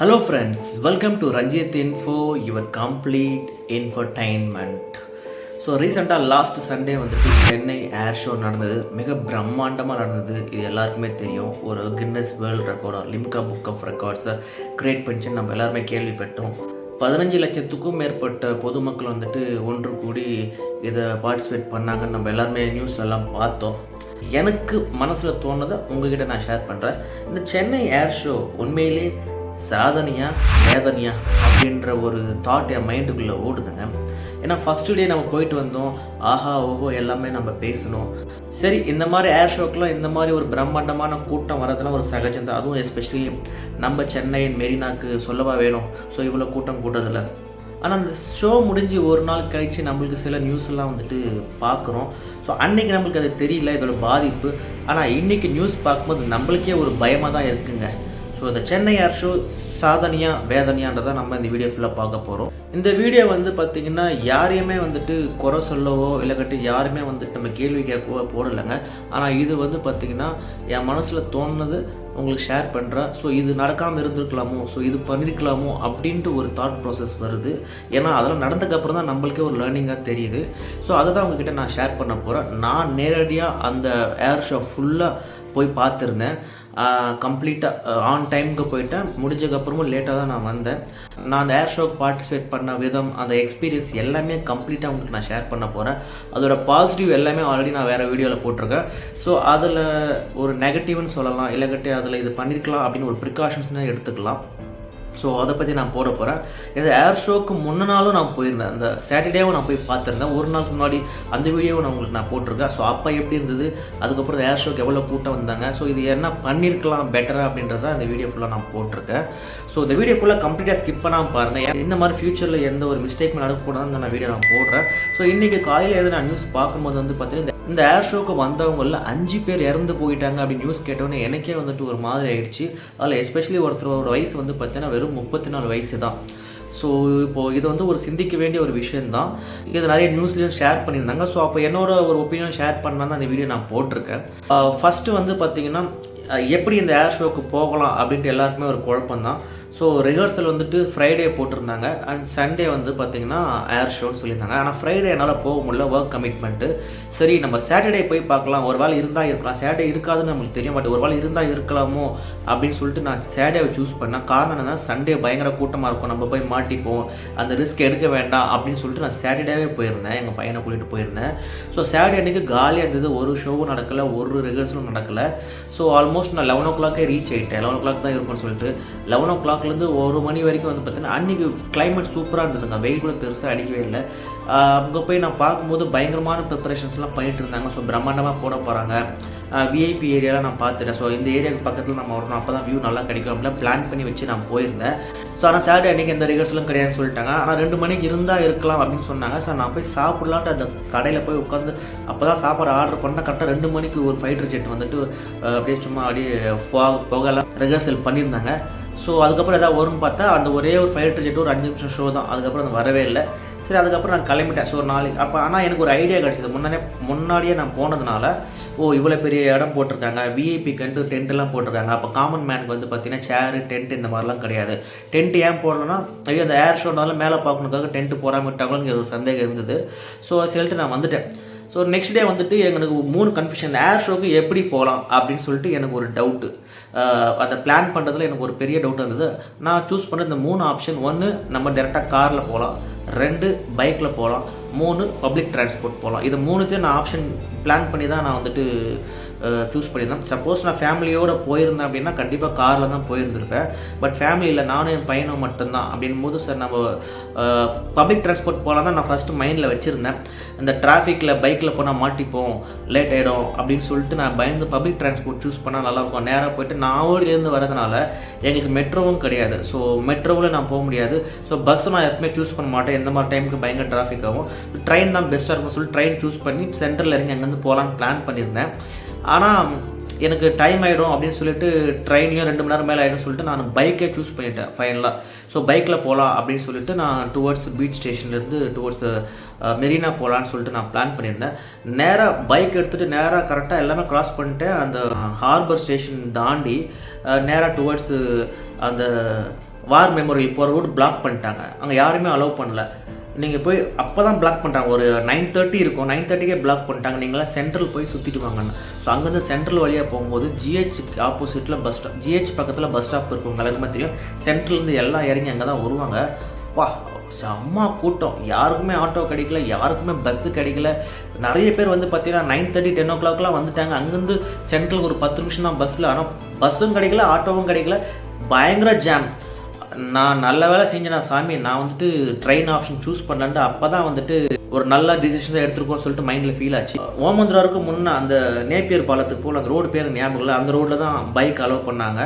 Hello friends welcome to Ranjith info your complete infotainment so ரீசெண்டாக last Sunday வந்துட்டு சென்னை ஏர் show நடந்தது. மிக பிரம்மாண்டமாக நடந்தது. இது எல்லாருக்குமே தெரியும். ஒரு கின்னஸ் வேர்ல்ட் ரெக்கார்டோ லிம்கா புக் ஆஃப் ரெக்கார்ட்ஸை கிரியேட் பண்ணிச்சு. நம்ம எல்லாருமே கேள்விப்பட்டோம். பதினஞ்சு லட்சத்துக்கும் மேற்பட்ட பொதுமக்கள் வந்துட்டு ஒன்று கூடி இதை பார்ட்டிசிபேட் பண்ணாங்கன்னு நம்ம எல்லாருமே நியூஸ் எல்லாம் பார்த்தோம். எனக்கு மனசில் தோணுதை. உங்ககிட்ட நான் ஷேர் பண்ணுறேன் இந்த சென்னை ஏர் ஷோ உண்மையிலே சாதனையா வேதனையா அப்படின்ற ஒரு தாட் என் மைண்டுக்குள்ளே ஓடுதுங்க. ஏன்னா ஃபஸ்ட்டு டே நம்ம போயிட்டு வந்தோம். ஆஹா ஓஹோ எல்லாமே நம்ம பேசணும் சரி இந்த மாதிரி ஏர் ஷோக்கெலாம் இந்த மாதிரி ஒரு பிரம்மாண்டமான கூட்டம் வரதெல்லாம் ஒரு சகஜம் தான் அதுவும் எஸ்பெஷலி நம்ம சென்னையின் மெரினாக்கு சொல்லவா வேணும். ஸோ இவ்வளோ கூட்டம் கூட்டதில்ல ஆனால் அந்த ஷோ முடிஞ்சு ஒரு நாள் கழித்து நம்மளுக்கு சில நியூஸ் எல்லாம் வந்துட்டு பார்க்குறோம் ஸோ அன்னைக்கு நம்மளுக்கு அது தெரியல இதோட பாதிப்பு. ஆனால் இன்றைக்கி நியூஸ் பார்க்கும்போது நம்மளுக்கே ஒரு பயமாக தான் இருக்குங்க. ஸோ இந்த சென்னை ஏர் ஷோ சாதனையா வேதனையான்றதை நம்ம இந்த வீடியோ ஃபுல்லாக பார்க்க போகிறோம் இந்த வீடியோ வந்து பார்த்திங்கன்னா யாரையுமே வந்துட்டு குறை சொல்லவோ இல்லை யாருமே வந்துட்டு நம்ம கேள்வி கேட்கவோ போடலைங்க. ஆனால் இது வந்து பார்த்திங்கன்னா என் மனசில் தோணுனது உங்களுக்கு ஷேர் பண்ணுறேன் ஸோ இது நடக்காமல் இருந்திருக்கலாமோ? ஸோ இது பண்ணியிருக்கலாமோ அப்படின்ட்டு ஒரு தாட் ப்ராசஸ் வருது. ஏன்னா அதெல்லாம் நடந்ததுக்கப்புறம் தான் நம்மளுக்கே ஒரு லேர்னிங்காக தெரியுது. ஸோ அதை தான் உங்ககிட்ட நான் ஷேர் பண்ண போகிறேன் நான் நேரடியாக அந்த ஏர் ஷோ ஃபுல்லாக போய் பார்த்துருந்தேன். கம்ப்ளீட்டாக ஆன் டைமுக்கு போயிட்டேன். முடிஞ்சதுக்கப்புறமும் லேட்டாக தான் நான் வந்தேன். நான் அந்த ஏர் ஷோக்கு பார்ட்டிசிபேட் பண்ண விதம் அந்த எக்ஸ்பீரியன்ஸ் எல்லாமே கம்ப்ளீட்டாக உங்களுக்கு நான் ஷேர் பண்ண போகிறேன் அதோட பாசிட்டிவ் எல்லாமே ஆல்ரெடி நான் வேறு வீடியோவில் போட்டிருக்கேன். ஸோ அதில் ஒரு நெகட்டிவ்னு சொல்லலாம் இல்லைக்கட்டி அதில் இது பண்ணியிருக்கலாம் அப்படின்னு ஒரு ப்ரிகாஷன்ஸ்னால் எடுத்துக்கலாம். ஸோ அதை பற்றி நான் போட போகிறேன் இந்த ஏர் ஷோக்கு முன்ன நாளும் நான் போயிருந்தேன். அந்த சாட்டர்டேவும் நான் போய் பார்த்துருந்தேன். ஒரு நாளுக்கு முன்னாடி அந்த வீடியோவை நான் உங்களுக்கு நான் போட்டிருக்கேன். ஸோ அப்போ எப்படி இருந்தது? அதுக்கப்புறம் ஏர் ஷோக்கு எவ்வளோ கூட்டம் வந்தாங்க? ஸோ இது என்ன பண்ணியிருக்கலாம் பெட்டராக அப்படின்றத அந்த வீடியோ ஃபுல்லாக நான் போட்டிருக்கேன். ஸோ இந்த வீடியோ ஃபுல்லாக கம்ப்ளீட்டாக ஸ்கிப் பண்ணாமல் பாருங்கள் இந்த மாதிரி ஃபியூச்சரில் எந்த ஒரு மிஸ்டேக் நடக்கக்கூடாதுன்னு நான் வீடியோ நான் போடுறேன். ஸோ இன்றைக்கி காலையில் எது நான் நியூஸ் பார்க்கும்போது வந்து பார்த்தீங்கன்னா இந்த ஏர் ஷோக்கு வந்தவங்களில் அஞ்சு பேர் இறந்து போயிட்டாங்க அப்படின்னு நியூஸ் கேட்டோன்னே எனக்கே வந்துட்டு ஒரு மாதிரி ஆயிடுச்சு. அதில் எஸ்பெஷலி ஒருத்தரோட வயசு வந்து பார்த்தீங்கன்னா வெறும் முப்பத்தி நாலு வயசு தான் ஸோ இப்போது இது வந்து ஒரு சிந்திக்க வேண்டிய ஒரு விஷயந்தான் இது நிறைய நியூஸ்லேயும் ஷேர் பண்ணியிருந்தாங்க. ஸோ அப்போ என்னோட ஒரு ஒப்பீனியன் ஷேர் பண்ணால் தான் அந்த வீடியோ நான் போட்டிருக்கேன். Uh, ஃபஸ்ட்டு வந்து பார்த்தீங்கன்னா எப்படி இந்த ஏர் ஷோக்கு போகலாம் அப்படின்ட்டு எல்லாருக்குமே ஒரு குழப்பம்தான். ஸோ ரிஹர்சல் வந்துட்டு ஃப்ரைடே போட்டிருந்தாங்க. அண்ட் சண்டே வந்து பார்த்திங்கன்னா ஏர் ஷோன்னு சொல்லியிருந்தாங்க. ஆனால் ஃப்ரைடே என்னால் போக முடியல ஒர்க் கமிட்மெண்ட்டு சரி நம்ம சாட்டர்டே போய் பார்க்கலாம். ஒரு வேளை இருந்தால் இருக்கலாம். சாட்டர்டே இருக்காதுன்னு நம்மளுக்கு தெரியும் பட் ஒரு வேலை இருந்தால் இருக்கலாமோ அப்படின்னு சொல்லிட்டு நான் சாட்டர்டேவை சூஸ் பண்ணேன். காரணம் என்னன்னா சண்டே பயங்கர கூட்டமாக இருக்கும். நம்ம போய் மாட்டிப்போம். அந்த ரிஸ்க் எடுக்க வேண்டாம் அப்படின்னு சொல்லிட்டு நான் சாட்டர்டேவே போயிருந்தேன். எங்கள் பையனை கூட்டிகிட்டு போயிருந்தேன். ஸோ சாட்டர்டே அன்றைக்கி காலியாக இருந்தது. ஒரு ஷோவும் நடக்கலை ஒரு ரிஹர்சலும் நடக்கலை. ஸோ ஆல்மோஸ்ட் நான் லெவன் ஓ கிளாக்கே ரீச் ஆகிட்டேன் லெவன் ஓ கிளாக் தான் இருக்கும்னு சொல்லிட்டு லெவன் ஓ கிளாக்லேருந்து ஒரு மணி வரைக்கும் வந்து பார்த்தீங்கன்னா அன்றைக்கி கிளைமேட் சூப்பராக இருந்ததுங்க வெயில் கூட பெருசாக அடிக்கவே இல்லை. அங்கே போய் நான் பார்க்கும்போது பயங்கரமான ப்ரிப்பரேஷன்ஸ்லாம் பண்ணிட்டு இருந்தாங்க. ஸோ பிரம்மாண்டமாக போட போகிறாங்க விஐபி ஏரியாலாம் நான் பார்த்துட்டேன். ஸோ இந்த ஏரியாவுக்கு பக்கத்தில் நம்ம வரணும். அப்போ தான் வியூ நல்லா கிடைக்கும் அப்படிலாம் பிளான் பண்ணி வச்சு நான் போயிருந்தேன். ஸோ ஆனால் சாட்டர்டே அன்றைக்கி எந்த ரிகர்சலும் கிடையாதுன்னு சொல்லிட்டாங்க. ஆனால் ரெண்டு மணிக்கு இருந்தால் இருக்கலாம் அப்படின்னு சொன்னாங்க. ஸோ நான் போய் சாப்பிட்லான்ட்டு அந்த கடையில் போய் உட்காந்து அப்போ தான் சாப்பாடு ஆர்டர் பண்ணால் கரெக்டாக ரெண்டு மணிக்கு ஒரு ஃபைட்டர் ஜெட் வந்துட்டு அப்படியே சும்மா அப்படியே புகலாம் ரிகர்சல் பண்ணியிருந்தாங்க. ஸோ அதுக்கப்புறம் எதாவது வரும்னு பார்த்தா அந்த ஒரே ஒரு ஃபைட்டர் ஜெட் ஒரு அஞ்சு நிமிஷம் ஷோ தான். அதுக்கப்புறம் அது வரவே இல்லை. சரி அதுக்கப்புறம் நான் கிளம்பிட்டேன். ஸோ நாளைக்கு அப்போ ஆனால் எனக்கு ஒரு ஐடியா கிடச்சிது. முன்னாடியே முன்னாடியே நான் போனதுனால ஓ இவ்வளோ பெரிய இடம் போட்டிருக்காங்க. விஐபி கண்டு டென்ட்லாம் போட்டிருக்காங்க. அப்போ காமன் மேனுக்கு வந்து பார்த்தீங்கன்னா சேரு டென்ட் இந்த மாதிரிலாம் கிடையாது. டென்ட் ஏன் போடலன்னா ஐயோ அந்த ஏர் ஷோனால மேலே பார்க்கணுக்காக டென்ட் போடாமல் விட்டாங்களோங்கிற ஒரு சந்தேகம் இருந்தது. ஸோ சொல்லிட்டு நான் வந்துட்டேன். ஸோ நெக்ஸ்ட் டே வந்துட்டு எனக்கு மூணு கன்ஃபியூஷன் ஏர் ஷோக்கு எப்படி போகலாம் அப்படின்னு சொல்லிட்டு எனக்கு ஒரு டவுட்டு அதை பிளான் பண்ணுறதுல எனக்கு ஒரு பெரிய டவுட் இருந்தது. நான் சூஸ் பண்ண இந்த மூணு ஆப்ஷன் ஒன்று நம்ம டேரெக்டாக காரில் போகலாம் ரெண்டு பைக்கில் போகலாம் மூணு பப்ளிக் டிரான்ஸ்போர்ட் போகலாம் இது மூணுத்தையும் நான் ஆப்ஷன் பிளான் பண்ணி தான் நான் வந்துட்டு சூஸ் பண்ணியிருந்தேன். சப்போஸ் நான் ஃபேமிலியோடு போயிருந்தேன் அப்படின்னா கண்டிப்பாக காரில் தான் போயிருந்திருப்பேன். பட் ஃபேமிலியில் நானும் என் பையனும் மட்டும்தான். அப்படின் போது சார் நம்ம பப்ளிக் டிரான்ஸ்போர்ட் போகலாம் தான் நான் ஃபஸ்ட்டு மைண்டில் வச்சுருந்தேன். இந்த டிராஃபிக்கில் பைக்கில் போனால் மாட்டிப்போம் லேட் ஆகிடும் அப்படின்னு சொல்லிட்டு நான் பயந்து பப்ளிக் டிரான்ஸ்போர்ட் சூஸ் பண்ணால் நல்லாயிருக்கும். நேராக போயிட்டு நாவோடிலேருந்து வரதுனால எங்களுக்கு மெட்ரோவும் கிடையாது. ஸோ மெட்ரோவில் நான் போக முடியாது. ஸோ பஸ் நான் எப்பவுமே சூஸ் பண்ண மாட்டேன். எந்த மாதிரி டைமுக்கு பயங்கர டிராஃபிக் ஆகும். ட்ரெயின் தான் பெஸ்ட்டாக இருக்கும்னு சொல்லி ட்ரெயின் சூஸ் பண்ணி சென்டரில் இறங்கி அங்கேருந்து போகலான்னு பிளான் பண்ணியிருந்தேன். ஆனால் எனக்கு டைம் ஆகிடும் அப்படின்னு சொல்லிட்டு ட்ரெயின்லேயும் ரெண்டு மணி நேரம் மேலே ஆகிடும் சொல்லிட்டு நான் பைக்கே சூஸ் பண்ணிட்டேன் ஃபைனலாக ஸோ பைக்கில் போகலாம் அப்படின்னு சொல்லிட்டு நான் டுவர்ட்ஸ் பீச் ஸ்டேஷன்லேருந்து டுவர்ட்ஸ் மெரினா போகலான்னு சொல்லிட்டு நான் பிளான் பண்ணியிருந்தேன். நேராக பைக் எடுத்துகிட்டு நேராக கரெக்டாக எல்லாமே க்ராஸ் பண்ணிட்டு அந்த ஹார்பர் ஸ்டேஷன் தாண்டி நேராக டுவர்ட்ஸு அந்த வார் மெமோரியல் போகிற ரோடு பிளாக் பண்ணிட்டாங்க. அங்கே யாருமே அலோவ் பண்ணல. நீங்கள் போய் அப்போ தான் பிளாக் பண்ணுறாங்க ஒரு நைன் தேர்ட்டி இருக்கும். நைன் தேர்ட்டிக்கே பிளாக் பண்ணிட்டாங்க. நீங்களாம் சென்ட்ரல் போய் சுற்றிட்டு வாங்கன்னு ஸோ அங்கேருந்து சென்ட்ரல் வழியாக போகும்போது ஜிஹெச் ஆப்போசிட்டில் பஸ் ஸ்டாப் ஜிஹெச் பக்கத்தில் பஸ் ஸ்டாப் இருக்கும். எல்லாருக்குமே தெரியும். சென்ட்ரல்லேருந்து எல்லாம் இறங்கி அங்கே தான் வருவாங்க. வா செம்ம கூட்டம். யாருக்குமே ஆட்டோ கிடைக்கல. யாருக்குமே பஸ்ஸு கிடைக்கல. நிறைய பேர் வந்து பார்த்தீங்கன்னா நைன் தேர்ட்டி டென் ஓ கிளாக்லாம் வந்துட்டாங்க. அங்கேருந்து சென்ட்ரலுக்கு ஒரு பத்து நிமிஷம் தான் பஸ்ஸில் ஆனால் பஸ்ஸும் கிடைக்கல ஆட்டோவும் கிடைக்கல. பயங்கர ஜாம் நான் நல்ல வேலை செஞ்சேன் நான் சாமி நான் வந்துட்டு ட்ரெயின் ஆப்ஷன் சூஸ் பண்ணலான்ட்டு அப்போ தான் வந்துட்டு ஒரு நல்ல டிசிஷன் எடுத்துருக்கோம் எடுத்துருக்கோம்னு சொல்லிட்டு மைண்டில் ஃபீல் ஆச்சு. ஓமந்திராவுக்கு முன்னே அந்த நேப்பியர் பாலத்துக்கு போல் அந்த ரோடு பேர் ஞாபகம் இல்லை. அந்த ரோட்டில் தான் பைக் அலோவ் பண்ணாங்க.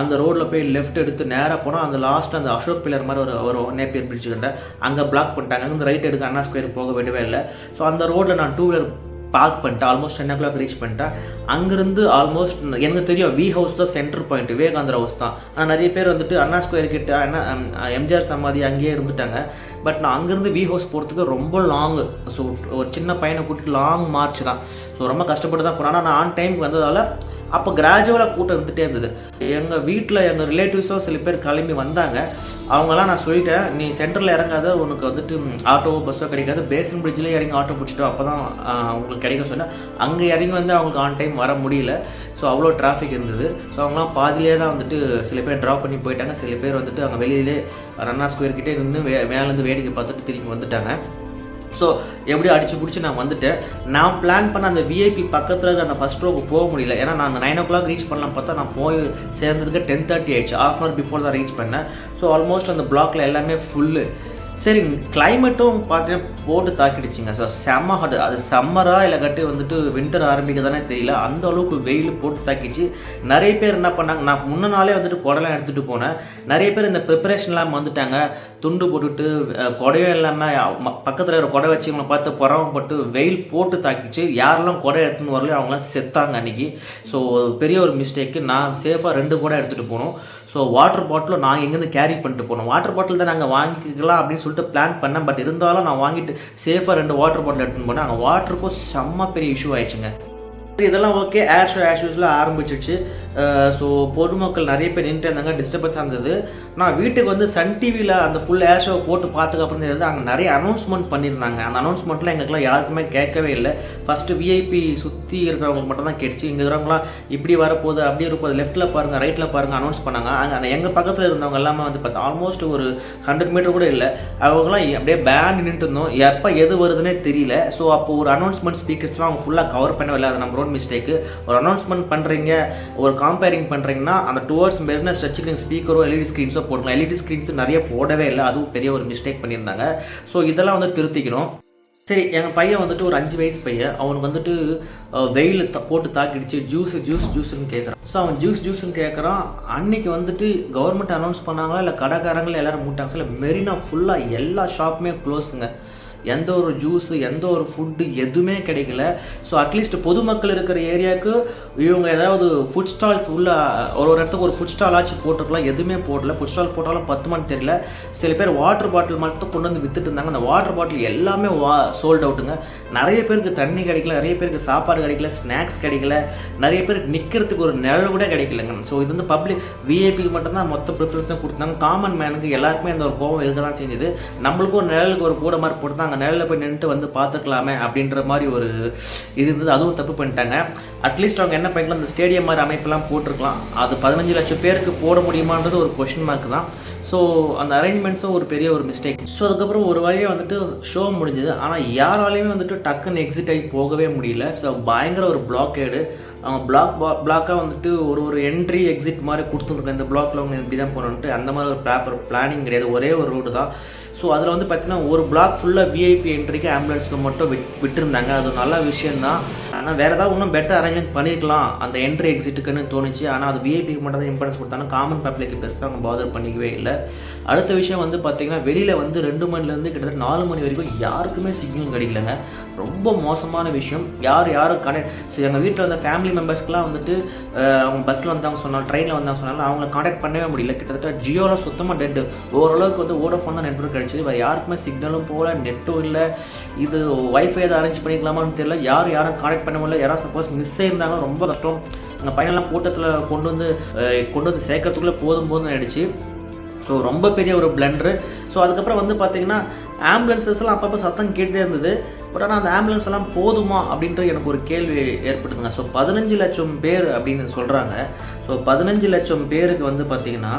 அந்த ரோட்டில் போய் லெஃப்ட் எடுத்து நேராக போனால் அந்த லாஸ்ட் அந்த அசோக் பில்லர் மாதிரி ஒரு ஒரு நேப்பியர் பிரிட்ஜு கிட்ட அங்கே பிளாக் பண்ணிட்டாங்க. அங்கே ரைட் எடுக்க அண்ணா ஸ்கொயர் போக விடவே இல்லை. ஸோ அந்த ரோட்டில் நான் டூ வீலர் பார்க் பண்ணிட்டேன் almost ten o'clock reach பண்ணிட்டேன். அங்கேருந்து ஆல்மோஸ்ட் எனக்கு தெரியும் வி ஹவுஸ் தான் சென்டர் பாயிண்ட் விவேகாந்தர் ஹவுஸ் தான். ஆனால் நிறைய பேர் வந்துட்டு அண்ணா ஸ்கொயர் கிட்ட அண்ணா எம்ஜிஆர் சமாதி அங்கேயே இருந்துட்டாங்க. பட் நான் அங்கேருந்து வி ஹவுஸ் போகிறதுக்கு ரொம்ப லாங் ஸோ ஒரு சின்ன பையனை கூப்பிட்டு லாங் மார்ச் தான். ஸோ ரொம்ப கஷ்டப்பட்டு தான் போனேன் ஆனால் நான் ஆன் டைம் வந்ததால் அப்போ கிராஜுவலாக கூட்டம் இருந்துகிட்டே இருந்தது. எங்கள் வீட்டில் எங்கள் ரிலேட்டிவ்ஸோ சில பேர் கிளம்பி வந்தாங்க. அவங்கெல்லாம் நான் சொல்லிட்டேன் நீ சென்டரில் இறங்காத உனக்கு வந்துட்டு ஆட்டோவோ பஸ்ஸோ கிடைக்காது. பேசன் பிரிட்ஜில் இறங்கி ஆட்டோ பிடிச்சிட்டோ அப்போ தான் அவங்களுக்கு கிடைக்க சொன்னேன். அங்கே இறங்கி வந்து அவங்களுக்கு ஆன் டைம் வர முடியல. ஸோ அவ்வளோ டிராஃபிக் இருந்தது. ஸோ அவங்களாம் பாதிலே தான் வந்துட்டு சில பேர் ட்ராப் பண்ணி போயிட்டாங்க. சில பேர் வந்துட்டு அங்கே வெளியிலே ரன்னா ஸ்கொயர்கிட்டே நின்று வே மேலேருந்து வேடிக்கை பார்த்துட்டு திரும்பி வந்துட்டாங்க. ஸோ எப்படியோ அடிச்சு பிடிச்சி நான் வந்துட்டேன். நான் பிளான் பண்ண அந்த விஐபி பக்கத்தில் இருக்க அந்த ஃபஸ்ட் ரோக்கு போக முடியல. ஏன்னா நான் நைன் ஓ கிளாக் ரீச் பண்ணலாம் பார்த்தா நான் போய் சேர்ந்ததுக்கு டென் தேர்ட்டி ஆயிடுச்சு. ஆஃப் அன் பிஃபோர் தான் ரீச் பண்ணேன். ஸோ ஆல்மோஸ்ட் அந்த பிளாக்ல எல்லாமே ஃபுல்லு சரி கிளைமேட்டும் பார்த்தீங்கன்னா போட்டு தாக்கிடுச்சுங்க. ஸோ செம்ம ஹாட் அது சம்மரா இல்லைக்காட்டி வந்துட்டு வின்டர் ஆரம்பிக்க தானே தெரியல. அந்த அளவுக்கு வெயில் போட்டு தாக்கிச்சு. நிறைய பேர் என்ன பண்ணாங்க நான் முன்ன நாளே வந்துட்டு குடலாம் எடுத்துகிட்டு போனேன். நிறைய பேர் இந்த ப்ரிப்பரேஷன் இல்லாமல் வந்துட்டாங்க. துண்டு போட்டுட்டு குடையோ குடையும் இல்லாமல் பக்கத்தில் இருக்கிற குடை வச்சவங்களை பார்த்து புறவப்பட்டு வெயில் போட்டு தாக்கிச்சு. யாரெல்லாம் குடை எடுத்துன்னு வரலையோ அவங்களாம் செத்தாங்க அன்னைக்கு. ஸோ பெரிய ஒரு மிஸ்டேக்கு நான் சேஃபாக ரெண்டு குடை எடுத்துகிட்டு போனோம். ஸோ வாட்டர் பாட்டிலும் நான் எங்கேருந்து கேரி பண்ணிட்டு போனோம். வாட்டர் பாட்டில் தான் நாங்கள் வாங்கிக்கலாம் அப்படின்னு சொல்லிட்டு பிளான் பண்ணேன். பட் இருந்தாலும் நான் வாங்கிட்டு சேஃபாக ரெண்டு வாட்டர் பாட்டில் எடுத்துன்னு போனேன். அங்கே வாட்டருக்கும் செம்ம பெரிய இஷ்யூ ஆயிடுச்சுங்க. இதெல்லாம் ஓகே ஏர் ஷோ ஏர் ஷோஸில் ஆரம்பிச்சிடுச்சு uh, ஸோ பொதுமக்கள் நிறைய பேர் நின்றுட்டு இருந்தாங்க. டிஸ்டர்பன்ஸாக இருந்தது. நான் வீட்டுக்கு வந்து சன் டிவியில் அந்த ஃபுல் ஏர் ஷோ போட்டு பார்த்துக்கப்புறம் அப்புறம் அங்கே நிறைய அனௌன்ஸ்மெண்ட் பண்ணியிருந்தாங்க. அந்த அனௌன்ஸ்மெண்ட்டில் எங்களுக்குலாம் யாருக்குமே கேட்கவே இல்லை. ஃபஸ்ட்டு விஐபி சுற்றி இருக்கிறவங்களுக்கு மட்டும் தான் கேட்டுச்சு. இங்கே இருக்கிறவங்களாம் இப்படி வரப்போகுது அப்படி இருப்போது லெஃப்ட்டில் பாருங்கள் ரைட்டில் பாருங்கள் அனௌன்ஸ் பண்ணாங்க. அங்கே எங்கள் பக்கத்தில் இருந்தவங்க எல்லாமே வந்து பார்த்தா ஆல்மோஸ்ட் ஒரு ஹண்ட்ரட் மீட்டர் கூட இல்லை. அவங்களாம் அப்படியே பேன் நின்றுட்டு இருந்தோம். எப்போ எது வருதுன்னே தெரியல. ஸோ அப்போ ஒரு அனௌன்ஸ்மெண்ட் ஸ்பீக்கர்ஸ்லாம் அவங்க ஃபுல்லாக கவர் பண்ணவே இல்லை. அது நம்ம ரோட் மிஸ்டேக்கு ஒரு அனௌன்ஸ்மெண்ட் பண்ணுறீங்க ஒரு காம்பேரிங் பண்ணுறீங்கன்னா அந்த டுவர்ட்ஸ் மெரினா ஸ்ட்ரச்சுக்கு ஸ்பீக்கரோ எல்இடி ஸ்க்ரீன்ஸோ போடணும் எல்இடி ஸ்க்ரீன்ஸ் நிறைய போடவே இல்லை. அதுவும் பெரிய ஒரு மிஸ்டேக் பண்ணியிருந்தாங்க. ஸோ இதெல்லாம் வந்து திருத்திக்கணும். சரி எங்கள் பையன் வந்துட்டு ஒரு அஞ்சு வயசு பையன். அவனுக்கு வந்துட்டு வெயில் த போட்டு தாக்கிடுச்சு. ஜூஸ் ஜூஸ் ஜூஸ்ன்னு கேட்குறான் ஸோ அவன் ஜூஸ் ஜூஸ்ன்னு கேட்குறான் அன்னைக்கு வந்துட்டு கவர்மெண்ட் அனௌன்ஸ் பண்ணாங்களா? இல்லை கடைக்காரங்களே எல்லோரும் மூட்டாங்க சில மெரினா ஃபுல்லாக எல்லா ஷாப்புமே க்ளோஸுங்க எந்த ஒரு ஜூஸு எந்த ஒரு ஃபுட்டு எதுவுமே கிடைக்கல. ஸோ அட்லீஸ்ட் பொதுமக்கள் இருக்கிற ஏரியாவுக்கு இவங்க ஏதாவது ஃபுட் ஸ்டால்ஸ் உள்ள ஒரு ஒரு இடத்துக்கு ஒரு ஃபுட் ஸ்டாலாச்சும் போட்டிருக்கலாம். எதுவுமே போடல. ஃபுட் ஸ்டால் போட்டாலும் பத்துமான்னு தெரியல. சில பேர் வாட்டர் பாட்டில் மட்டும் கொண்டு வந்து வித்துட்டு இருந்தாங்க. அந்த வாட்டர் பாட்டில் எல்லாமே வா சோல்ட் அவுட்டுங்க நிறைய பேருக்கு தண்ணி கிடைக்கல. நிறைய பேருக்கு சாப்பாடு கிடைக்கல. ஸ்நாக்ஸ் கிடைக்கல. நிறைய பேருக்கு நிற்கிறதுக்கு ஒரு நிழல் கூட கிடைக்கலங்க. ஸோ இது வந்து பப்ளிக் விஐபிக்கு மட்டும்தான் மொத்த ப்ரிஃபரன்ஸும் கொடுத்தாங்க. காமன் மேனுக்கு எல்லாருக்குமே அந்த ஒரு கோவம் இருக்க தான் செஞ்சுது நம்மளுக்கும் நிழலுக்கு ஒரு கூட மாதிரி போட்டு அங்கே நிழலில் போய் நின்றுட்டு வந்து பார்த்துக்கலாமே அப்படின்ற மாதிரி ஒரு இது இருந்தது. அதுவும் தப்பு பண்ணிட்டாங்க. அட்லீஸ்ட் அவங்க என்ன பண்ணிக்கலாம் அந்த ஸ்டேடியம் மாதிரி அமைப்பெல்லாம் போட்டிருக்கலாம். அது பதினஞ்சு லட்சம் பேருக்கு போட முடியுமான்றது ஒரு கொஷின் மார்க் தான். ஸோ அந்த அரேஞ்ச்மெண்ட்ஸும் ஒரு பெரிய ஒரு மிஸ்டேக் ஸோ அதுக்கப்புறம் ஒரு வழியாக வந்துட்டு ஷோ முடிஞ்சது. ஆனால் யாராலையுமே வந்துட்டு டக்குன்னு எக்ஸிட் ஆகி போகவே முடியல. ஸோ பயங்கர ஒரு பிளாக்கேடு அவங்க பிளாக் பிளாக்காக வந்துட்டு ஒரு ஒரு என்ட்ரி எக்ஸிட் மாதிரி கொடுத்துருக்காங்க. இந்த பிளாக்ல அவங்க இப்படி தான் போகணுன்ட்டு அந்த மாதிரி ஒரு ப்ராப்பர் பிளானிங் கிடையாது. ஒரே ஒரு ரூட்டு தான். ஸோ அதில் வந்து பார்த்தீங்கன்னா ஒரு பிளாக் ஃபுல்லாக விஐபி என்ட்ரிக்கு ஆம்புலன்ஸுக்கு மட்டும் விட் விட்டுருந்தாங்க. அது நல்ல விஷயந்தான் ஆனால் வேறு ஏதாவது இன்னும் பெட்டர் அரேஞ்ச்மெண்ட் பண்ணியிருக்கலாம் அந்த என்ட்ரி எக்ஸிட்டுக்குன்னு தோணுச்சு. ஆனால் அது விஐபிக்கு மட்டும் தான் இம்பார்ட்டன்ஸ் கொடுத்தாங்க காமன் பப்ளிக்கு பெருசாக அவங்க பாதர் பண்ணிக்கவே இல்லை. அடுத்த விஷயம் வந்து பார்த்தீங்கன்னா வெளியில் வந்து ரெண்டு மணிலேருந்து கிட்டத்தட்ட நாலு மணி வரைக்கும் யாருக்குமே சிக்னல் கிடைக்கலங்க. ரொம்ப மோசமான விஷயம். யார் யாரும் கனெக்ட் சரி எங்கள் வீட்டில் வந்த ஃபேமிலி மெம்பர்ஸ்க்குலாம் வந்துட்டு அவங்க பஸ்ஸில் வந்தாங்க சொன்னாலும் ட்ரெயினில் வந்தாங்க சொன்னாலும் அவங்கள காண்டாக்ட் பண்ணவே முடியல. கிட்டத்தட்ட ஜியோவில் சுத்தமாக டெட்டு ஓரளவுக்கு வந்து ஓடோஃபோன் தான் நெட்ஒர்க் கிடைச்சது. வேறு யாருக்குமே சிக்னலும் போகல நெட்டும் இல்லை. இது ஒய்ஃபை எதாவது அரேஞ்ச் பண்ணிக்கலாமான்னு தெரியல. யார் யாரும் காண்டாக்ட் பண்ண முடியல. யாராவது சப்போஸ் மிஸ் ஆயிருந்தாலும் ரொம்ப கஷ்டம். அந்த பையனெல்லாம் கூட்டத்தில் கொண்டு வந்து கொண்டு வந்து சேர்க்கறதுக்குள்ளே போதும் போதும் ஆயிடுச்சு. ஸோ ரொம்ப பெரிய ஒரு பிளண்டரு ஸோ அதுக்கப்புறம் வந்து பார்த்தீங்கன்னா ஆம்புலன்ஸஸ்லாம் அப்பப்போ சத்தம் கேட்டே இருந்தது. பட் ஆனால் அந்த ஆம்புலன்ஸ் எல்லாம் போதுமா அப்படின்ற எனக்கு ஒரு கேள்வி ஏற்படுதுங்க ஸோ பதினஞ்சு லட்சம் பேர் அப்படின்னு சொல்கிறாங்க ஸோ பதினஞ்சு லட்சம் பேருக்கு வந்து பார்த்திங்கன்னா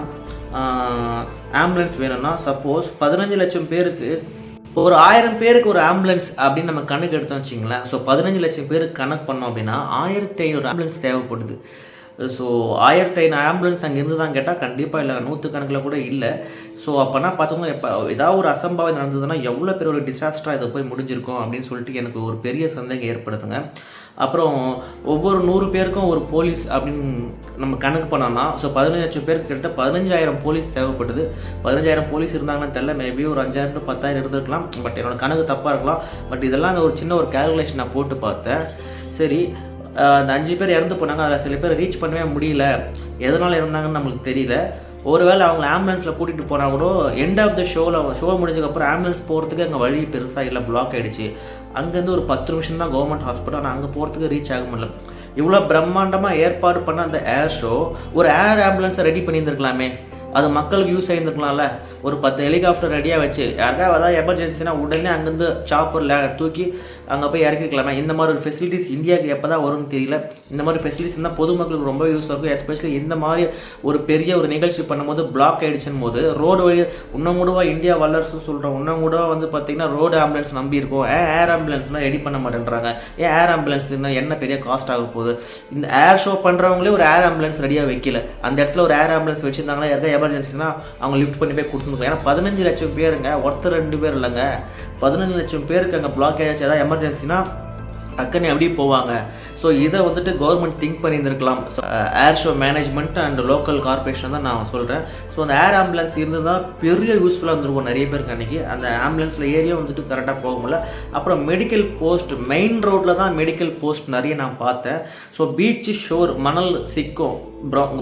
ஆம்புலன்ஸ் வேணும்னா சப்போஸ் பதினஞ்சு லட்சம் பேருக்கு ஒரு ஆயிரம் பேருக்கு ஒரு ஆம்புலன்ஸ் அப்படின்னு நம்ம கணக்கு எடுத்தோம் வச்சிங்களேன். ஸோ பதினஞ்சு லட்சம் பேருக்கு கணக்கு பண்ணோம் அப்படின்னா ஆயிரத்தி ஐநூறு ஆம்புலன்ஸ் தேவைப்படுது. ஸோ ஆயிரத்தி ஐநூறு ஆம்புலன்ஸ் அங்கே இருந்து தான் கேட்டால் கண்டிப்பாக இல்லை. நூற்று கணக்கில் கூட இல்லை. ஸோ அப்போனா பார்த்தவங்க இப்போ ஏதாவது ஒரு அசம்பாவிதம் நடந்ததுன்னா எவ்வளோ பேர் ஒரு டிசாஸ்டராக இதை போய் முடிஞ்சிருக்கும் அப்படின்னு சொல்லிட்டு எனக்கு ஒரு பெரிய சந்தேகம் ஏற்படுத்துங்க அப்புறம் ஒவ்வொரு நூறு பேருக்கும் ஒரு போலீஸ் அப்படின்னு நம்ம கணக்கு பண்ணோம்னா ஸோ பதினஞ்சு லட்சம் பேருக்கு கிட்ட பதினஞ்சாயிரம் போலீஸ் தேவைப்படுது பதினஞ்சாயிரம் போலீஸ் இருந்தாங்கன்னு தெரியல மேபி ஒரு அஞ்சாயிரம் டு பத்தாயிரம் இருந்திருக்கலாம். பட் என்னோடய கணக்கு தப்பாக இருக்கலாம். பட் இதெல்லாம் அந்த ஒரு சின்ன ஒரு கேல்குலேஷன் நான் போட்டு பார்த்தேன். சரி அந்த அஞ்சு பேர் இறந்து போனாங்க. அதில் சில பேர் ரீச் பண்ணவே முடியல. எதனால் இறந்தாங்கன்னு நம்மளுக்கு தெரியல. ஒருவேளை அவங்க ஆம்புலன்ஸில் கூட்டிகிட்டு போனால் கூட எண்ட் ஆஃப் த ஷோவில் ஷோ முடிஞ்சதுக்கப்புறம் ஆம்புலன்ஸ் போகிறதுக்கு அங்கே வழி பெருசாக இல்லை பிளாக் ஆகிடுச்சு அங்கேருந்து ஒரு பத்து நிமிஷம் தான் கவர்மெண்ட் ஹாஸ்பிட்டல் ஆனால் அங்கே போகிறதுக்கு ரீச் ஆக முடியல. இவ்வளோ பிரம்மாண்டமாக ஏற்பாடு பண்ண அந்த ஏர் ஷோ ஒரு ஏர் ஆம்புலன்ஸை ரெடி பண்ணியிருந்துருக்கலாமே. அது மக்களுக்கு யூஸ் ஆகியிருந்துருக்கலாம்ல ஒரு பத்து ஹெலிகாப்டர் ரெடியாக வச்சு யாருக்காவது ஏதாவது எமர்ஜென்சினா உடனே அங்கேருந்து சாப்பரில் தூக்கி அங்கே போய் இறக்கிக்கலாமா இந்த மாதிரி ஒரு ஃபெசிலிட்டிஸ் இந்தியாவுக்கு எப்போ தான் வரும்னு தெரியல. இந்த மாதிரி ஃபெசிலிட்டிஸ் இருந்தால் பொதுமக்களுக்கு ரொம்ப யூஸ் இருக்கும். எஸ்பெஷலி இந்த மாதிரி ஒரு பெரிய ஒரு நிகழ்ச்சி பண்ணும்போது பிளாக் ஆகிடுச்சுன்னு போது ரோடு வழி இன்னும் கூடவா இந்தியா வல்லரசு சொல்கிறோம் இன்னும் கூட வந்து பார்த்தீங்கன்னா ரோடு ஆம்புலன்ஸ் நம்பி இருக்கோம். ஏன் ஏர் ஆம்புலன்ஸ்லாம் ரெடி பண்ண மாட்டேன்றாங்க. ஏன் ஏர் ஆம்புலன்ஸ் என்ன பெரிய காஸ்ட் ஆக போகுது? இந்த ஏர் ஷோ பண்ணுறவங்களே ஒரு ஏர் ஆம்புலன்ஸ் ரெடியாக வைக்கல. அந்த இடத்துல ஒரு ஏர் ஆம்புலன்ஸ் வச்சிருந்தாங்கன்னா எதாவது எமர்ஜென்சினா அவங்க லிஃப்ட் பண்ணி போய் கொடுத்துருக்கோம். ஏன்னா பதினஞ்சு லட்சம் பேருங்க ஒருத்தர் ரெண்டு பேர் இல்லைங்க. பதினஞ்சு லட்சம் பேருக்கு அங்கே பிளாக் ஆகிடுச்சு ஏதாவது எமர்ஜென்சினா டக்குன்னு எப்படி போவாங்க. ஸோ இதை வந்துட்டு government think பண்ணியிருந்திருக்கலாம். Air show management and local corporation தான் நான் சொல்கிறேன் ஸோ அந்த ஏர் ஆம்புலன்ஸ் இருந்ததுதான் பெரிய யூஸ்ஃபுல்லாக இருந்திருக்கும் நிறைய பேருக்கு அன்றைக்கி அந்த ஆம்புலன்ஸில் ஏரியா வந்துட்டு கரெக்டாக போக முடியல. அப்புறம் மெடிக்கல் போஸ்ட் மெயின் ரோட்டில் தான் மெடிக்கல் போஸ்ட் நிறைய நான் பார்த்தேன். ஸோ பீச்சு ஷோர் மணல் சிக்கும்.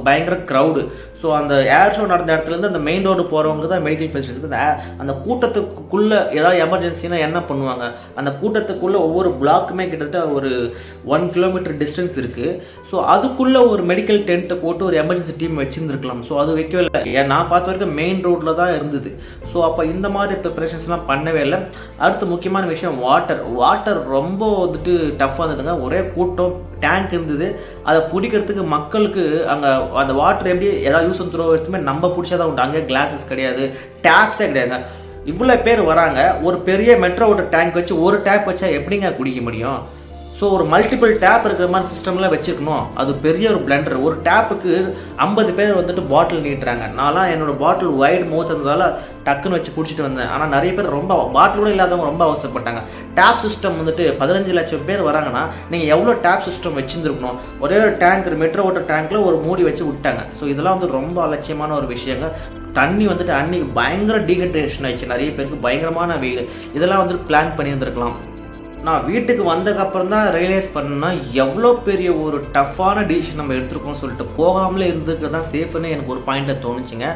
பயங்கர க்ரௌடு ஸோ அந்த ஏர் ஷோ நடந்த இடத்துலேருந்து அந்த மெயின் ரோடு போகிறவங்க தான் மெடிக்கல் ஃபெசிலிட்டிஸ் அந்த அந்த கூட்டத்துக்குள்ளே ஏதாவது எமர்ஜென்சினா என்ன பண்ணுவாங்க? அந்த கூட்டத்துக்குள்ளே ஒவ்வொரு பிளாக்குமே கிட்டத்தட்ட ஒரு ஒன் கிலோமீட்டர் டிஸ்டன்ஸ் இருக்குது ஸோ அதுக்குள்ளே ஒரு மெடிக்கல் டென்ட்டை போட்டு ஒரு எமர்ஜென்சி டீம் வச்சுருந்துருக்கலாம். ஸோ அது வைக்கவே இல்லை. ஏன் நான் பார்த்த வரைக்கும் மெயின் ரோட்டில் தான் இருந்தது. ஸோ அப்போ இந்த மாதிரி ப்ரிப்பரேஷன்ஸ்லாம் பண்ணவே இல்லை. அடுத்து முக்கியமான விஷயம் வாட்டர் வாட்டர் ரொம்ப வந்துட்டு டஃப்பாக இருந்ததுங்க. ஒரே கூட்டம் டேங்க் இருந்தது. அதை பிடிக்கிறதுக்கு மக்களுக்கு அங்கே அந்த வாட்டர் எப்படி ஏதாவது யூஸ் த்ரோ எடுத்துமே நம்ம பிடிச்சதான் உண்டு. அங்கே கிளாஸஸ் கிடையாது டேப்ஸே கிடையாதுங்க. இவ்வளோ பேர் வராங்க ஒரு பெரிய மெட்ரோ வாட்டர் டேங்க் வச்சு ஒரு டேப் வச்சா எப்படிங்க குடிக்க முடியும்? ஸோ ஒரு மல்டிபிள் டேப் இருக்கிற மாதிரி சிஸ்டம்லாம் வச்சுருக்கணும். அது பெரிய ஒரு பிளண்டர் ஒரு டேப்புக்கு ஐம்பது பேர் வந்துட்டு பாட்டில் நீட்டுறாங்க. நான்லாம் என்னோடய பாட்டில் ஒயிட் மவுத் இருந்ததால் டக்குன்னு வச்சு பிடிச்சிட்டு வந்தேன். ஆனால் நிறைய பேர் ரொம்ப பாட்டில் கூட இல்லாதவங்க ரொம்ப அவசரப்பட்டாங்க. டேப் சிஸ்டம் வந்துட்டு பதினஞ்சு லட்சம் பேர் வராங்கன்னா நீங்கள் எவ்வளோ டேப் சிஸ்டம் வச்சுருந்துருக்கணும்? ஒரே ஒரு டேங்க் மெட்ரோ ஓட்டர் டேங்க்கில் ஒரு மூடி வச்சு விட்டாங்க. ஸோ இதெல்லாம் வந்து ரொம்ப அலட்சியமான ஒரு விஷயங்க. தண்ணி வந்துட்டு அன்னைக்கு பயங்கர டீஹைட்ரேஷன் ஆயிடுச்சு. நிறைய பேருக்கு பயங்கரமான வெயில். இதெல்லாம் வந்துட்டு பிளான் பண்ணியிருந்திருக்கலாம். நான் வீட்டுக்கு வந்ததுக்கப்புறம் தான் ரியலைஸ் பண்ணேன்னா எவ்வளோ பெரிய ஒரு டஃப்பான டிசிஷன் நம்ம எடுத்துருக்கோம்னு சொல்லிட்டு போகாமலே இருந்துக்கிறது தான் சேஃப்னு எனக்கு ஒரு பாயிண்டில் தோணுச்சுங்க.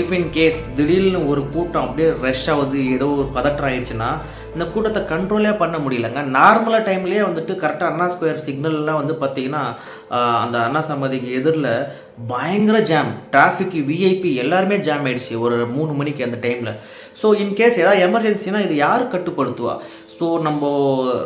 இஃப் இன் கேஸ் திடீர்னு ஒரு கூட்டம் அப்படியே ரஷ் ஆகுது ஏதோ ஒரு பதற்றம் ஆயிடுச்சுன்னா இந்த கூட்டத்தை கண்ட்ரோலே பண்ண முடியலங்க. நார்மலாக டைம்லேயே வந்துட்டு கரெக்டாக அண்ணா ஸ்கொயர் சிக்னல்லாம் வந்து பார்த்தீங்கன்னா அந்த அண்ணா சமாதிக்கு எதிரில் பயங்கர ஜாம் டிராஃபிக் விஐபி எல்லாருமே ஜாம் ஆயிடுச்சு ஒரு மூணு மணிக்கு அந்த டைமில் ஸோ இன்கேஸ் ஏதாவது எமர்ஜென்சினா இது யார் கட்டுப்படுத்துவா? ஸோ நம்ம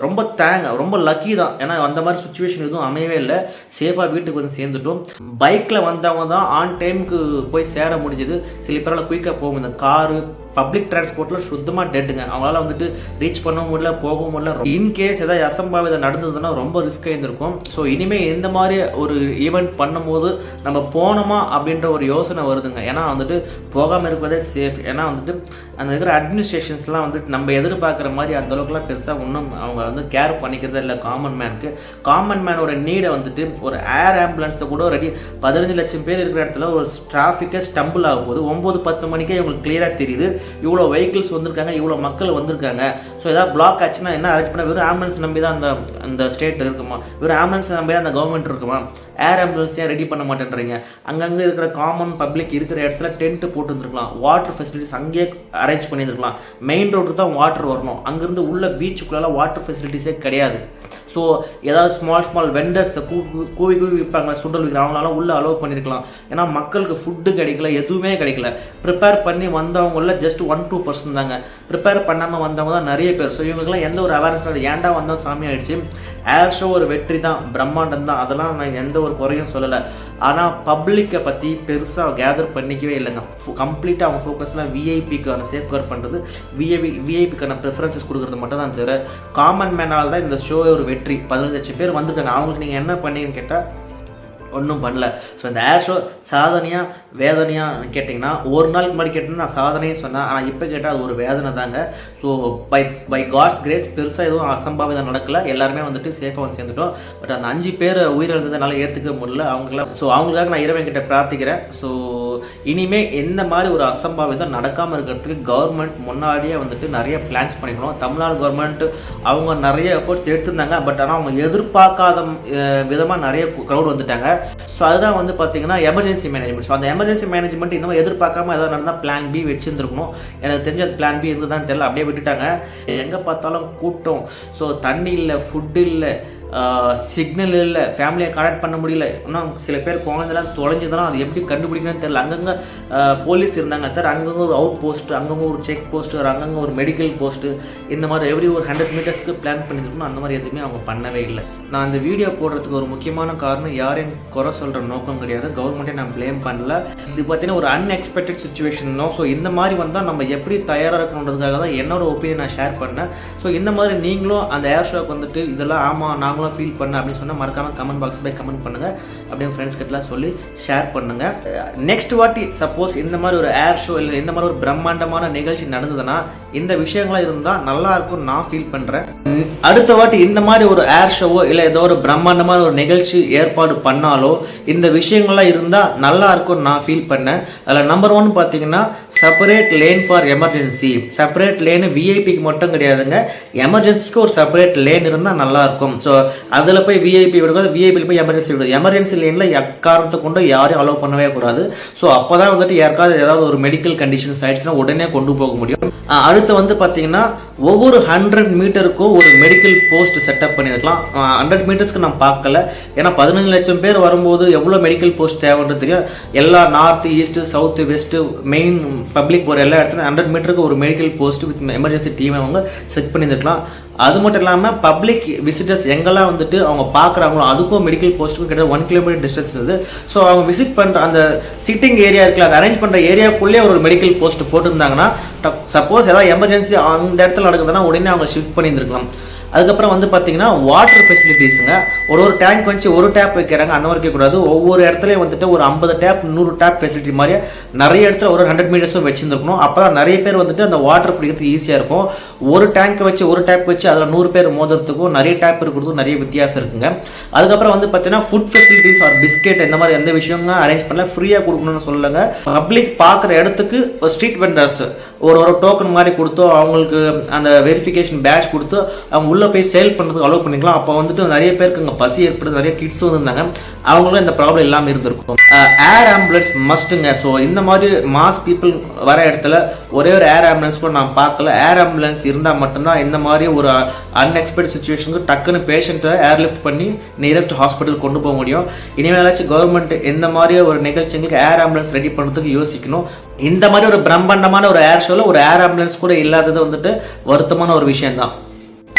ரொம்ப தேங்க ரொம்ப லக்கி தான். ஏன்னா அந்த மாதிரி சுச்சுவேஷன் எதுவும் அமையவே இல்லை. சேஃபாக வீட்டுக்கு வந்து சேர்ந்துட்டோம். பைக்கில் வந்தவங்க தான் ஆன் டைமுக்கு போய் சேர முடிஞ்சது. சில பேரால் குயிக்காக போக முடியுது காரு பப்ளிக் டிரான்ஸ்போர்ட்டில் சுத்தமாக டெட்டுங்க அவங்களால வந்துட்டு ரீச் பண்ணவும் முடியல போகவும் முடியல. இன்கேஸ் ஏதாவது அசம்பாவிதம் நடந்ததுன்னா ரொம்ப ரிஸ்க் இருந்திருக்கும் ஸோ இனிமேல் எந்த மாதிரி ஒரு ஈவெண்ட் பண்ணும்போது நம்ம போனோமா அப்படின்ற ஒரு யோசனை வருதுங்க. ஏன்னா வந்துட்டு போகாமல் இருப்பதே சேஃப் ஏன்னா வந்துட்டு அந்த இருக்கிற அட்மினிஸ்ட்ரேஷன்ஸ்லாம் வந்துட்டு நம்ம எதிர்பார்க்குற மாதிரி அந்தளவுக்குலாம் பெருசாக இன்னும் அவங்க வந்து கேர் பண்ணிக்கிறதே இல்லை காமன் மேனுக்கு காமன் மேனோட நீடை வந்துட்டு ஒரு ஏர் ஆம்புலன்ஸை கூட ரெடி பதினஞ்சு லட்சம் பேர் இருக்கிற இடத்துல ஒரு டிராஃபிக்கே ஸ்டம்பிள் ஆகும் போது ஒம்பது பத்து மணிக்கே இவங்களுக்கு கிளியராக தெரியுது. இவ்வளோ வெஹிக்கிள்ஸ் வந்திருக்காங்க இவ்வளோ மக்கள் வந்திருக்காங்க. ஸோ ஏதாவது பிளாக் ஆச்சுன்னா என்ன அரேஞ்ச் பண்ண? வெறும் ஆம்புலன்ஸ் நம்பி தான் அந்த அந்த ஸ்டேட் இருக்குமா? வெறும் ஆம்புலன்ஸ் நம்பி தான் அந்த கவர்மெண்ட் இருக்குமா? ஏர் ஆம்புலன்ஸ் ஏன் ரெடி பண்ண மாட்டேன்றீங்க? அங்கங்கே இருக்கிற காமன் பப்ளிக் இருக்கிற இடத்துல டென்ட் போட்டுருந்துருக்கலாம் வாட்டர் ஃபெசிலிட்டிஸ் அங்கேயே அரேஞ்ச் பண்ணியிருந்துருக்கலாம். மெயின் ரோடு தான் வாட்டர் வரணும். அங்கேருந்து உள்ள பீச்சுக்குள்ளெல்லாம் வாட்டர் ஃபெசிலிட்டிஸே கிடையாது. ஸோ ஏதாவது ஸ்மால் ஸ்மால் வெண்டர்ஸை கூவி கூவி விற்பாங்க சுண்டல் விற்கிற அவங்களால உள்ளே அலோவ் பண்ணியிருக்கலாம் ஏன்னா மக்களுக்கு ஃபுட்டு கிடைக்கல எதுவுமே கிடைக்கல. ப்ரிப்பேர் பண்ணி வந்தவங்கள ஜஸ்ட் ஒன் டூ பர்சன்ட் தாங்க. ப்ரிப்பேர் பண்ணாமல் வந்தவங்க தான் நிறைய பேர். ஸோ இவங்களுக்குலாம் எந்த ஒரு அவேர்னஸ் ஏன்டா வந்தோம் சாமி ஆயிடுச்சு? ஏர் ஷோ ஒரு வெற்றி தான். பிரம்மாண்டம் தான். அதெல்லாம் நான் எந்த ஒரு குறையும் சொல்லலை. ஆனால் பப்ளிக்கை பற்றி பெருசாக கேதர் பண்ணிக்கவே இல்லைங்க. கம்ப்ளீட்டாக அவங்க ஃபோக்கஸ்லாம் விஐபிக்கான சேஃப்கார்ட் பண்ணுறது விஐபி விஐபிக்கான ப்ரிஃபரன்சஸ் கொடுக்குறது மட்டும் தான் தவிர காமன் மேனால் தான் இந்த ஷோ ஒரு வெற்றி பதினஞ்சு லட்சம் பேர் வந்திருக்காங்க அவங்களுக்கு நீங்கள் என்ன பண்ணீங்கன்னு கேட்டால் ஒன்றும் பண்ணல. ஸோ இந்த ஏர் ஷோ சாதனையாக வேதனையாக கேட்டிங்கன்னா ஒரு நாளுக்கு முன்னாடி கேட்டிங்கன்னா நான் சாதனையும் சொன்னேன். ஆனால் இப்போ கேட்டால் அது ஒரு வேதனை தாங்க. So by by God's grace பெருசாக எதுவும் அசம்பாவிதம் நடக்கல. எல்லாருமே வந்துட்டு சேஃபாக வந்து சேர்ந்துட்டோம். பட் அந்த அஞ்சு பேர் உயிரிழந்ததுனால ஏற்றுக்க முடியல. அவங்களாம் ஸோ அவங்களுக்காக நான் இறைவன் கிட்ட பிரார்த்திக்கிறேன். ஸோ இனிமே எந்த மாதிரி ஒரு அசம்பாவிதம் நடக்காமல் இருக்கிறதுக்கு கவர்மெண்ட் முன்னாடியே வந்துட்டு நிறைய பிளான்ஸ் பண்ணிக்கணும். தமிழ்நாடு கவர்மெண்ட் அவங்க நிறைய எஃபர்ட்ஸ் எடுத்திருந்தாங்க. பட் ஆனால் அவங்க எதிர்பார்க்காத விதமாக நிறைய க்ரௌட் வந்துட்டாங்க. ஸோ அதுதான் வந்து பார்த்தீங்கன்னா எமர்ஜென்சி மேனேஜ்மெண்ட் ஸோ அந்த எமர்ஜென்சி மேனேஜ்மெண்ட் இந்த மாதிரி எதிர்பார்க்காம ஏதாவது நடந்தால் பிளான் பி வச்சுருந்துருக்கணும். எனக்கு தெரிஞ்ச அது பிளான் பி இருக்குதான் தெரியல. அப்படியே விட்டுட்டாங்க. எங்கே பார்த்தாலும் கூட்டம். ஸோ தண்ணி இல்லை ஃபுட்டு இல்லை. சிக்னல் இல்லை. ஃபேமிலியை கனெக்ட் பண்ண முடியல. இன்னும் சில பேர் குழந்தைலாம் தொலைஞ்சதெல்லாம் அது எப்படி கண்டுபிடிக்கணும்னு தெரியல. அங்கங்கே போலீஸ் இருந்தாங்க. தவிர அங்கங்கே ஒரு அவுட் போஸ்ட்டு அங்கங்கே ஒரு செக் போஸ்ட்டு அங்கங்கே ஒரு மெடிக்கல் போஸ்ட்டு இந்த மாதிரி எவ்ரி ஒரு ஹண்ட்ரட் மீட்டர்ஸ்க்கு பிளான் பண்ணியிருக்கணும். அந்த மாதிரி எதுவுமே அவங்க பண்ணவே இல்லை. நான் அந்த வீடியோ போடுறதுக்கு ஒரு முக்கியமான காரணம் யாரையும் குறை சொல்கிற நோக்கம் கிடையாது. கவர்மெண்ட்டை நான் ப்ளேம் பண்ணல. இது பார்த்தீங்கன்னா ஒரு அன்எக்ஸ்பெக்டட் சுச்சுவேஷனோ ஸோ இந்த மாதிரி வந்தால் நம்ம எப்படி தயாராக இருக்கணுன்றதுக்காக தான் என்னோட ஒப்பீனியன் நான் ஷேர் பண்ணேன். ஸோ இந்த மாதிரி நீங்களும் அந்த ஏர் ஷோக்கு வந்துட்டு இதெல்லாம் ஆமாம் நாங்களும் ஃபீல் பண்ண அப்படின்னு சொன்னால் மறக்காமல் கமெண்ட் பாக்ஸ் போய் கமெண்ட் பண்ணுங்கள் அப்படியே ஃப்ரெண்ட்ஸ் கிட்டலாம் சொல்லி ஷேர் பண்ணுங்கள் நெக்ஸ்ட் வாட்டி சப்போஸ் இந்த மாதிரி ஒரு ஏர் ஷோ இல்லை இந்த மாதிரி ஒரு பிரம்மாண்டமான நிகழ்ச்சி நடந்ததுன்னா இந்த விஷயங்களாக இருந்தால் நல்லா இருக்கும் நான் ஃபீல் பண்ணுறேன் அடுத்த வாட்டி இந்த மாதிரி ஒரு ஏர் ஷோவோ இல்லை ஏதோ ஒரு பிரம்மாண்டமான ஒரு நிகழ்ச்சி ஏற்பாடு பண்ணாலோ இந்த விஷயங்கள்லாம் இருந்தால் நல்லா இருக்கும் நான் ஃபீல் பண்ணேன். அதில் நம்பர் ஒன் பார்த்தீங்கன்னா separate lane for emergency separate lane விஐபிக்கு மட்டும் கிடையாதுங்க. எமர்ஜென்சிக்கு ஒரு செப்பரேட் லேன் இருந்தால் நல்லா இருக்கும். ஸோ அதில் போய் விஐபி விடுறது விஐபியில் போய் எமர்ஜென்சி விடுது எமர்ஜென்சி லைனில் எக்காரணத்தை கொண்டு யாரையும் அலோவ் பண்ணவே கூடாது. ஸோ அப்போ தான் வந்துட்டு யாருக்காவது ஏதாவது ஒரு மெடிக்கல் கண்டிஷன்ஸ் ஆயிடுச்சுன்னா உடனே கொண்டு போக முடியும். அடுத்து வந்து பார்த்தீங்கன்னா ஒவ்வொரு ஹண்ட்ரட் மீட்டருக்கும் ஒரு மெடிக்கல் போஸ்ட் செட்டப் பண்ணியிருக்கலாம். ஹண்ட்ரட் மீட்டர்ஸ்க்கு நான் பார்க்கல. ஏன்னா பதினஞ்சு லட்சம் பேர் வரும்போது எவ்வளோ மெடிக்கல் போஸ்ட் தேவைன்றது தெரியும் எல்லா north east south west main public போகிற எல்லா இடத்துலையும் ஹண்ட்ரட் மீட்டருக்கு ஒரு medical post with emergency team அவங்க செட் பண்ணியிருக்கலாம் அது மட்டும் இல்லாமல் பப்ளிக் விசிட்டர்ஸ் எங்கெல்லாம் வந்துட்டு அவங்க பார்க்குறாங்களோ அதுக்கும் மெடிக்கல் போஸ்ட்டுக்கும் கிட்டத்தட்ட ஒன் கிலோமீட்டர் டிஸ்டன்ஸ் இருந்தது ஸோ அவங்க விசிட் பண்ணுற அந்த சிட்டிங் ஏரியா இருக்குல்ல அதை அரேஞ்ச் பண்ணுற ஏரியாக்குள்ளே ஒரு மெடிக்கல் போஸ்ட் போட்டிருந்தாங்கன்னா சப்போஸ் ஏதாவது எமர்ஜென்சி அந்த இடத்துல நடக்குதுன்னா உடனே அவங்க ஷிஃப்ட் பண்ணியிருந்துருக்கலாம். அதுக்கப்புறம் வந்து பார்த்தீங்கன்னா வாட்டர் ஃபெசிலிட்டிஸுங்க ஒரு ஒரு டேங்க் வச்சு ஒரு டேப் வைக்கிறாங்க. அந்த மாதிரி இருக்கக்கூடாது ஒவ்வொரு இடத்துலையும் வந்துட்டு ஒரு ஐம்பது டேப் நூறு டேப் ஃபெசிலிட்டி மாதிரி நிறைய இடத்துல ஒரு ஹண்ட்ரட் மீட்டர்ஸும் வச்சுருந்துருக்கணும். அப்போ தான் நிறைய பேர் வந்துட்டு அந்த வாட்டர் பிடிக்கிறது ஈஸியாக இருக்கும். ஒரு டேங்க் வச்சு ஒரு டேப் வச்சு அதில் நூறு பேர் மோதுறதுக்கும் நிறைய டேப் இருக்கிறதுக்கும் நிறைய வித்தியாசம் இருக்குங்க. அதுக்கப்புறம் வந்து பார்த்தீங்கன்னா ஃபுட் ஃபெசிலிட்டிஸ் ஆர் பிஸ்கெட் இந்த மாதிரி எந்த விஷயங்க அரேஞ்ச் பண்ணல. ஃப்ரீயாக கொடுக்கணும்னு சொல்லுங்க பப்ளிக் பார்க்குற இடத்துக்கு ஸ்ட்ரீட் வெண்டர்ஸ் ஒரு ஒரு டோக்கன் மாதிரி கொடுத்தோ அவங்களுக்கு அந்த வெரிஃபிகேஷன் பேட்ச் கொடுத்து அவங்க உள்ளே போய் சேல் பண்ணுறதுக்கு அலோவ் பண்ணிக்கலாம். அப்போ வந்துட்டு நிறைய பேருக்கு அங்கே பசி ஏற்படுது நிறைய கிட்ஸ் வந்துருந்தாங்க அவங்களும் இந்த ப்ராப்ளம் இல்லாமல் இருந்திருக்கும். ஏர் ஆம்புலன்ஸ் மஸ்ட்டுங்க ஸோ இந்த மாதிரி மாஸ் பீப்புள் வர இடத்துல ஒரே ஒரு ஏர் ஆம்புலன்ஸ் கூட நான் பார்க்கல. ஏர் ஆம்புலன்ஸ் இருந்தால் மட்டும்தான் இந்த மாதிரி ஒரு அன்எக்ஸ்பெக்ட் சுச்சுவேஷனுக்கு டக்குன்னு பேஷண்ட்டை ஏர்லிஃப்ட் பண்ணி நியரஸ்ட் ஹாஸ்பிட்டல் கொண்டு போக முடியும். இனிமேலாச்சும் கவர்மெண்ட் இந்த மாதிரி ஒரு நிகழ்ச்சிகளுக்கு ஏர் ஆம்புலன்ஸ் ரெடி பண்ணுறதுக்கு யோசிக்கணும். இந்த மாதிரி ஒரு பிரம்மாண்டமான ஒரு ஏர் ஷோவில் ஒரு ஏர் ஆம்புலன்ஸ் கூட இல்லாதது வந்துட்டு வருத்தமான ஒரு விஷயம்தான்.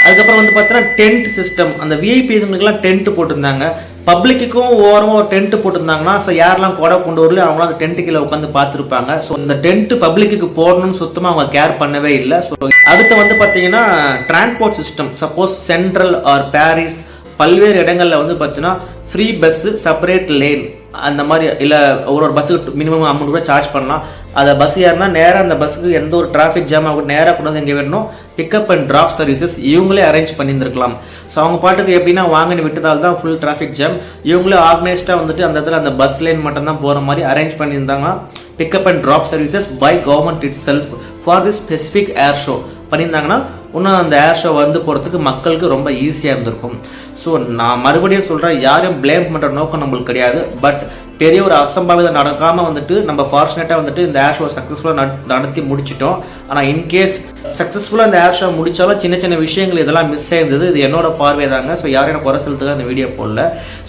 அதுக்கப்புறம் வந்து பார்த்தீங்கன்னா டென்ட் சிஸ்டம் அந்த விஐபிஸ்ங்களுக்குலாம் டென்ட் போட்டிருந்தாங்க. பப்ளிக்குக்கும் ஓரமாக ஒரு டென்ட் போட்டிருந்தாங்கன்னா ஸோ யாரெல்லாம் கொடை கொண்டு வரல அவங்களாம் அந்த டென்ட் கீழே உட்காந்து பார்த்துருப்பாங்க. ஸோ இந்த டென்ட் பப்ளிக்கு போடணும்னு சுத்தமாக அவங்க கேர் பண்ணவே இல்லை. ஸோ அடுத்து வந்து பார்த்தீங்கன்னா transport system suppose Central or Parrys பல்வேறு இடங்களில் வந்து பார்த்தீங்கன்னா ஃப்ரீ பஸ்ஸு செப்பரேட் லேன் அந்த மாதிரி இல்லை ஒரு ஒரு பஸ்ஸுக்கு மினிமம் அமௌண்ட் கூட சார்ஜ் பண்ணலாம். அதை பஸ் ஏறினா நேராக அந்த பஸ்ஸுக்கு எந்த ஒரு டிராஃபிக் ஜாம் ஆகும் நேராக கொண்டு வந்து எங்கே வேணும் பிக்கப் அண்ட் ட்ராப் சர்வீசஸ் இவங்களே அரேஞ்ச் பண்ணியிருந்துருக்கலாம். ஸோ அவங்க பாட்டுக்கு எப்படின்னா வாங்கினு விட்டதால் தான் ஃபுல் டிராஃபிக் ஜாம் இவங்களே ஆர்கனைஸ்டாக வந்துட்டு அந்த இடத்துல அந்த பஸ் லைன் மட்டும் தான் போகிற மாதிரி அரேஞ்ச் பண்ணியிருந்தாங்கன்னா pickup and drop services by government itself for the specific air show பண்ணியிருந்தாங்கன்னா இன்னும் அந்த ஏர் ஷோ வந்து போகிறதுக்கு மக்களுக்கு ரொம்ப ஈஸியாக இருந்திருக்கும். ஸோ நான் மறுபடியும் சொல்கிறேன் யாரையும் ப்ளேம் பண்ணுற நோக்கம் நம்மளுக்கு கிடையாது. பட் பெரிய ஒரு அசம்பாவிதம் நடக்காமல் வந்துட்டு நம்ம ஃபார்ச்சுனேட்டாக வந்துட்டு இந்த ஏர் ஷோ சக்ஸஸ்ஃபுல்லாக நடத்தி முடிச்சிட்டோம். ஆனால் இன்கேஸ் சக்ஸஸ்ஃபுல்லாக இந்த ஏர் ஷோ முடிச்சாலும் சின்ன சின்ன விஷயங்கள் இதெல்லாம் மிஸ் ஆயிருந்தது. இது என்னோட பார்வை தாங்க. ஸோ யாரையும் நான் குறை செலுத்துக்க அந்த வீடியோ போடல.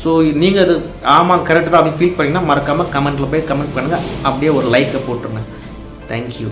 ஸோ நீங்கள் அது ஆமாம் கரெக்ட் தான் அப்படின்னு ஃபீல் பண்ணிங்கன்னா மறக்காமல் கமெண்ட்டில் போய் கமெண்ட் பண்ணுங்கள் அப்படியே ஒரு லைக்கை போட்டுருங்க. தேங்க்யூ